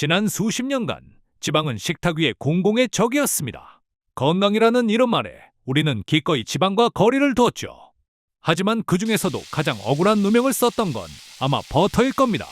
지난 수십 년간 지방은 식탁 위의 공공의 적이었습니다. 건강이라는 이름 아래 우리는 기꺼이 지방과 거리를 뒀죠. 하지만 그 중에서도 가장 억울한 누명을 썼던 건 아마 버터일 겁니다.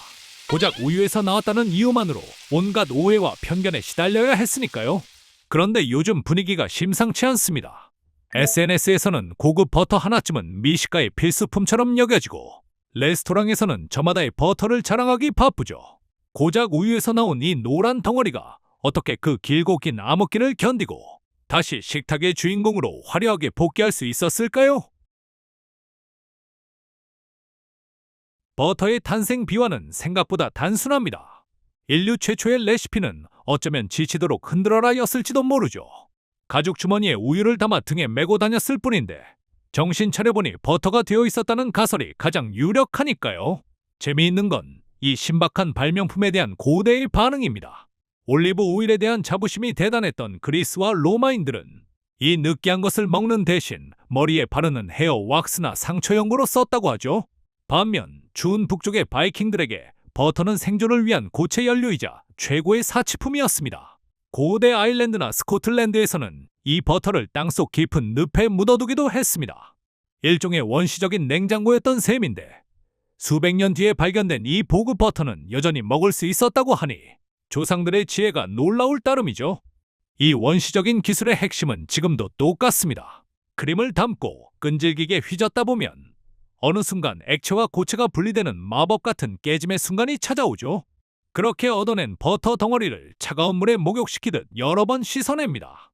고작 우유에서 나왔다는 이유만으로 온갖 오해와 편견에 시달려야 했으니까요. 그런데 요즘 분위기가 심상치 않습니다. SNS에서는 고급 버터 하나쯤은 미식가의 필수품처럼 여겨지고 레스토랑에서는 저마다의 버터를 자랑하기 바쁘죠. 고작 우유에서 나온 이 노란 덩어리가 어떻게 그 길고 긴 암흑기를 견디고 다시 식탁의 주인공으로 화려하게 복귀할 수 있었을까요? 버터의 탄생 비화는 생각보다 단순합니다. 인류 최초의 레시피는 어쩌면 지치도록 흔들어라였을지도 모르죠. 가죽 주머니에 우유를 담아 등에 메고 다녔을 뿐인데 정신 차려보니 버터가 되어 있었다는 가설이 가장 유력하니까요. 재미있는 건 이 신박한 발명품에 대한 고대의 반응입니다. 올리브 오일에 대한 자부심이 대단했던 그리스와 로마인들은 이 느끼한 것을 먹는 대신 머리에 바르는 헤어 왁스나 상처 연고로 썼다고 하죠. 반면 추운 북쪽의 바이킹들에게 버터는 생존을 위한 고체 연료이자 최고의 사치품이었습니다. 고대 아일랜드나 스코틀랜드에서는 이 버터를 땅속 깊은 늪에 묻어두기도 했습니다. 일종의 원시적인 냉장고였던 셈인데 수백 년 뒤에 발견된 이 보급 버터는 여전히 먹을 수 있었다고 하니 조상들의 지혜가 놀라울 따름이죠. 이 원시적인 기술의 핵심은 지금도 똑같습니다. 크림을 담고 끈질기게 휘젓다 보면 어느 순간 액체와 고체가 분리되는 마법 같은 깨짐의 순간이 찾아오죠. 그렇게 얻어낸 버터 덩어리를 차가운 물에 목욕시키듯 여러 번 씻어냅니다.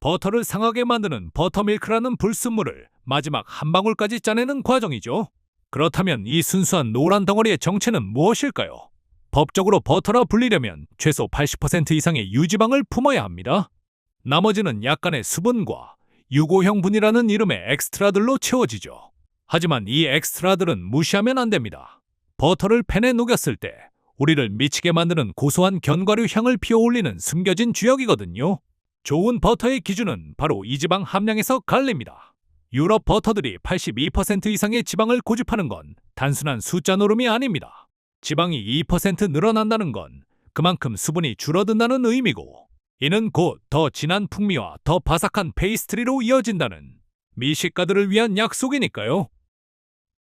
버터를 상하게 만드는 버터밀크라는 불순물을 마지막 한 방울까지 짜내는 과정이죠. 그렇다면 이 순수한 노란 덩어리의 정체는 무엇일까요? 법적으로 버터라 불리려면 최소 80% 이상의 유지방을 품어야 합니다. 나머지는 약간의 수분과 유고형분이라는 이름의 엑스트라들로 채워지죠. 하지만 이 엑스트라들은 무시하면 안 됩니다. 버터를 팬에 녹였을 때 우리를 미치게 만드는 고소한 견과류 향을 피어올리는 숨겨진 주역이거든요. 좋은 버터의 기준은 바로 이 지방 함량에서 갈립니다. 유럽 버터들이 82% 이상의 지방을 고집하는 건 단순한 숫자 노름이 아닙니다. 지방이 2% 늘어난다는 건 그만큼 수분이 줄어든다는 의미고 이는 곧 더 진한 풍미와 더 바삭한 페이스트리로 이어진다는 미식가들을 위한 약속이니까요.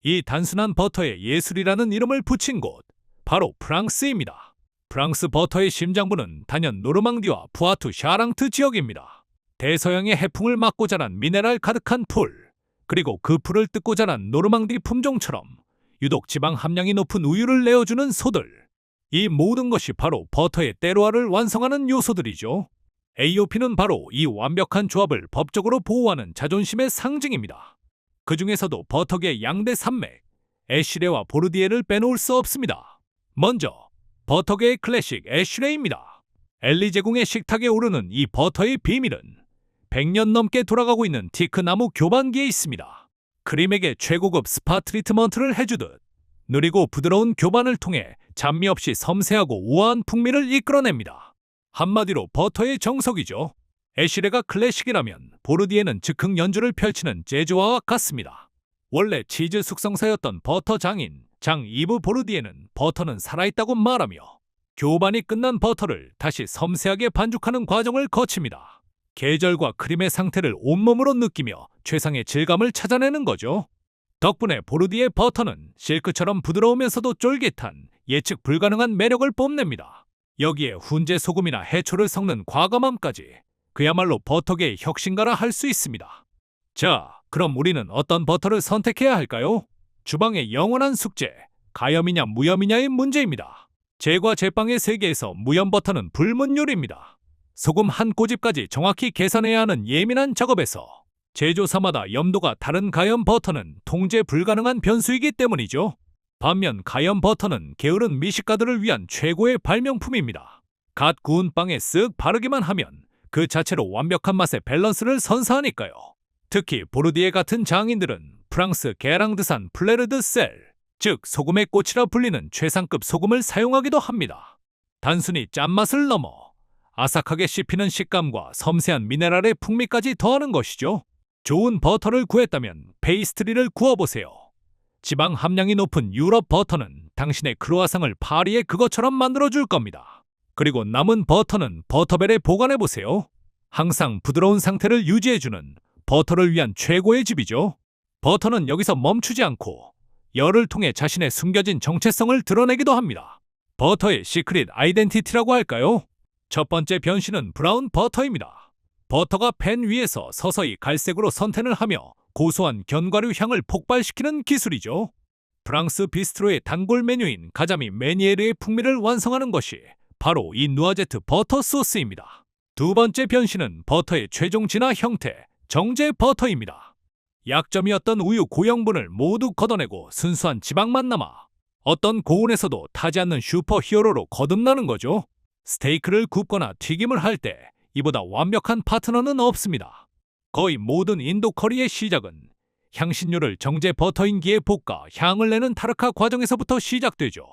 이 단순한 버터에 예술이라는 이름을 붙인 곳 바로 프랑스입니다. 프랑스 버터의 심장부는 단연 노르망디와 부아투 샤랑트 지역입니다. 대서양의 해풍을 맞고 자란 미네랄 가득한 풀, 그리고 그 풀을 뜯고 자란 노르망디 품종처럼 유독 지방 함량이 높은 우유를 내어주는 소들. 이 모든 것이 바로 버터의 때로화를 완성하는 요소들이죠. AOP는 바로 이 완벽한 조합을 법적으로 보호하는 자존심의 상징입니다. 그 중에서도 버터계의 양대 산맥, 애쉬레와 보르디에를 빼놓을 수 없습니다. 먼저 버터계의 클래식 애쉬레입니다. 엘리 제공의 식탁에 오르는 이 버터의 비밀은 100년 넘게 돌아가고 있는 티크 나무 교반기에 있습니다. 크림에게 최고급 스파 트리트먼트를 해주듯 느리고 부드러운 교반을 통해 잡미 없이 섬세하고 우아한 풍미를 이끌어냅니다. 한마디로 버터의 정석이죠. 애쉬레가 클래식이라면 보르디에는 즉흥 연주를 펼치는 재즈와와 같습니다. 원래 치즈 숙성사였던 버터 장인 장 이브 보르디에는 버터는 살아있다고 말하며 교반이 끝난 버터를 다시 섬세하게 반죽하는 과정을 거칩니다. 계절과 크림의 상태를 온몸으로 느끼며 최상의 질감을 찾아내는 거죠. 덕분에 보르디의 버터는 실크처럼 부드러우면서도 쫄깃한 예측 불가능한 매력을 뽐냅니다. 여기에 훈제 소금이나 해초를 섞는 과감함까지 그야말로 버터계의 혁신가라 할 수 있습니다. 자, 그럼 우리는 어떤 버터를 선택해야 할까요? 주방의 영원한 숙제, 가염이냐 무염이냐의 문제입니다. 제과 제빵의 세계에서 무염 버터는 불문 요리입니다. 소금 한 꼬집까지 정확히 계산해야 하는 예민한 작업에서 제조사마다 염도가 다른 가염 버터는 통제 불가능한 변수이기 때문이죠. 반면 가염 버터는 게으른 미식가들을 위한 최고의 발명품입니다. 갓 구운 빵에 쓱 바르기만 하면 그 자체로 완벽한 맛의 밸런스를 선사하니까요. 특히 보르디에 같은 장인들은 프랑스 게랑드산 플레르드 셀, 즉 소금의 꽃이라 불리는 최상급 소금을 사용하기도 합니다. 단순히 짠맛을 넘어 아삭하게 씹히는 식감과 섬세한 미네랄의 풍미까지 더하는 것이죠. 좋은 버터를 구했다면 페이스트리를 구워보세요. 지방 함량이 높은 유럽 버터는 당신의 크로아상을 파리의 그것처럼 만들어줄 겁니다. 그리고 남은 버터는 버터벨에 보관해 보세요. 항상 부드러운 상태를 유지해주는 버터를 위한 최고의 집이죠. 버터는 여기서 멈추지 않고 열을 통해 자신의 숨겨진 정체성을 드러내기도 합니다. 버터의 시크릿 아이덴티티라고 할까요? 첫 번째 변신은 브라운 버터입니다. 버터가 팬 위에서 서서히 갈색으로 선텐을 하며 고소한 견과류 향을 폭발시키는 기술이죠. 프랑스 비스트로의 단골 메뉴인 가자미 메니에르의 풍미를 완성하는 것이 바로 이 누아제트 버터 소스입니다. 두 번째 변신은 버터의 최종 진화 형태, 정제 버터입니다. 약점이었던 우유 고형분을 모두 걷어내고 순수한 지방만 남아 어떤 고온에서도 타지 않는 슈퍼 히어로로 거듭나는 거죠. 스테이크를 굽거나 튀김을 할 때 이보다 완벽한 파트너는 없습니다. 거의 모든 인도 커리의 시작은 향신료를 정제 버터인기에 볶아 향을 내는 타르카 과정에서부터 시작되죠.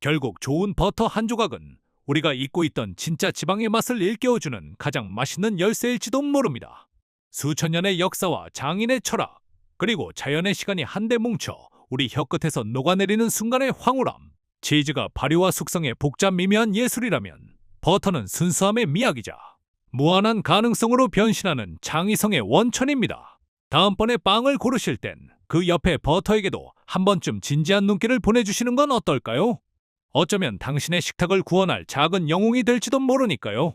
결국 좋은 버터 한 조각은 우리가 잊고 있던 진짜 지방의 맛을 일깨워주는 가장 맛있는 열쇠일지도 모릅니다. 수천 년의 역사와 장인의 철학, 그리고 자연의 시간이 한데 뭉쳐 우리 혀끝에서 녹아내리는 순간의 황홀함. 치즈가 발효와 숙성의 복잡 미묘한 예술이라면 버터는 순수함의 미학이자 무한한 가능성으로 변신하는 창의성의 원천입니다. 다음번에 빵을 고르실 땐 그 옆에 버터에게도 한 번쯤 진지한 눈길을 보내주시는 건 어떨까요? 어쩌면 당신의 식탁을 구원할 작은 영웅이 될지도 모르니까요.